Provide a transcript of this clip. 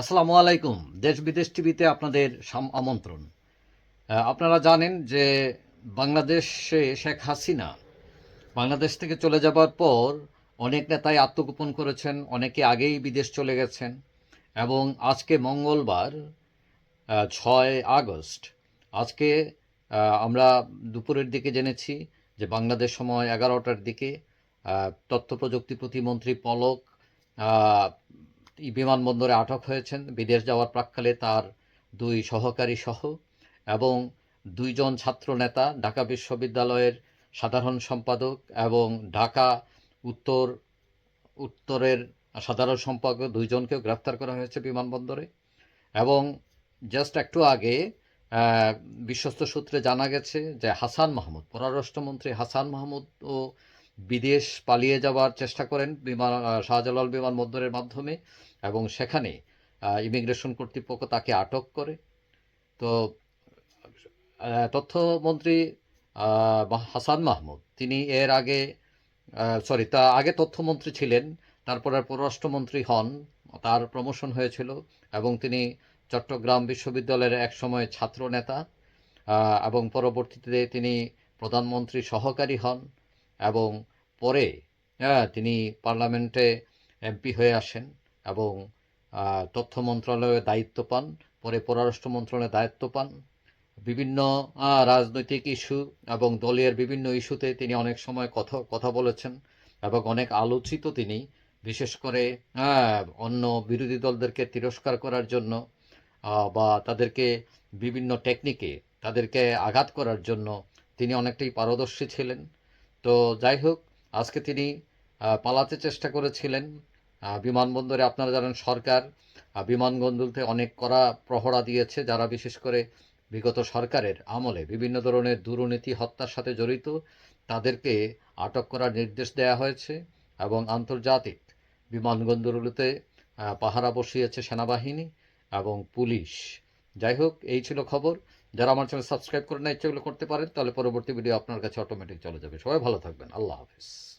আসসালামু আলাইকুম। দেশ বিদেশ টিভিতে আপনাদের আমন্ত্রণ। আপনারা জানেন যে বাংলাদেশে শেখ হাসিনা বাংলাদেশ থেকে চলে যাবার পর অনেক নেতাই আত্মগোপন করেছেন, অনেকে আগেই বিদেশ চলে গেছেন এবং আজকে মঙ্গলবার ছয় আগস্ট, আজকে আমরা দুপুরের দিকে জেনেছি যে বাংলাদেশ সময় এগারোটার দিকে তথ্য প্রযুক্তি প্রতিমন্ত্রী পলক বিমানবন্দরে আটক হয়েছেন। বিদেশ যাওয়ার প্রাক্কালে তার দুই সহকারী সহ এবং দুইজন ছাত্র নেতা ঢাকা বিশ্ববিদ্যালয়ের সাধারণ সম্পাদক এবং ঢাকা উত্তর, উত্তরের সাধারণ সম্পাদক দুইজনকেও গ্রেফতার করা হয়েছে বিমানবন্দরে। এবং জাস্ট একটু আগে বিশ্বস্ত সূত্রে জানা গেছে যে হাসান মাহমুদ, পররাষ্ট্রমন্ত্রী হাসান মাহমুদও বিদেশ পালিয়ে যাওয়ার চেষ্টা করেন বিমান শাহজালাল বিমানবন্দরের মাধ্যমে এবং সেখানে ইমিগ্রেশন কর্তৃপক্ষ তাকে আটক করে। তো তথ্যমন্ত্রী হাসান মাহমুদ, তিনি এর আগে সরি তা আগে তথ্যমন্ত্রী ছিলেন, তারপরে পররাষ্ট্রমন্ত্রী হন, তার প্রমোশন হয়েছিল এবং তিনি চট্টগ্রাম বিশ্ববিদ্যালয়ের একসময় ছাত্র নেতা এবং পরবর্তীতে তিনি প্রধানমন্ত্রী সহকারী হন এবং পরে তিনি পার্লামেন্টে এমপি হয়ে আসেন এবং তথ্য মন্ত্রণালয়ে দায়িত্ব পান, পরে পররাষ্ট্র মন্ত্রণালয়ে দায়িত্ব পান। বিভিন্ন রাজনৈতিক ইস্যু এবং দলের বিভিন্ন ইস্যুতে তিনি অনেক সময় কথা কথা বলেছেন এবং অনেক আলোচিত তিনি, বিশেষ করে অন্য বিরোধী দলদেরকে তিরস্কার করার জন্য বা তাদেরকে বিভিন্ন টেকনিকে তাদেরকে আঘাত করার জন্য তিনি অনেকটাই পারদর্শী ছিলেন। তো যাই হোক আজকে তিনি পালাতে চেষ্টা করেছিলেন। বিমানবন্দরে আপনারা জানেন সরকার বিমানবন্দরতে অনেক কড়া প্রহরা দিয়েছে, যারা বিশেষ করে বিগত সরকারের আমলে বিভিন্ন ধরনের দুর্নীতি, হত্যার সাথে জড়িত, তাদেরকে আটক করার নির্দেশ দেওয়া হয়েছে এবং আন্তর্জাতিক বিমানবন্দরগুলোতে পাহারা বসিয়েছে সেনাবাহিনী এবং পুলিশ। যাই হোক, এই ছিল খবর। যারা আমার চ্যানেল সাবস্ক্রাইব করে না ইচ্ছেগুলো করতে পারেন, তাহলে পরবর্তী ভিডিও আপনার কাছে অটোমেটিক চলে যাবে। সবাই ভালো থাকবেন। আল্লাহ হাফিজ।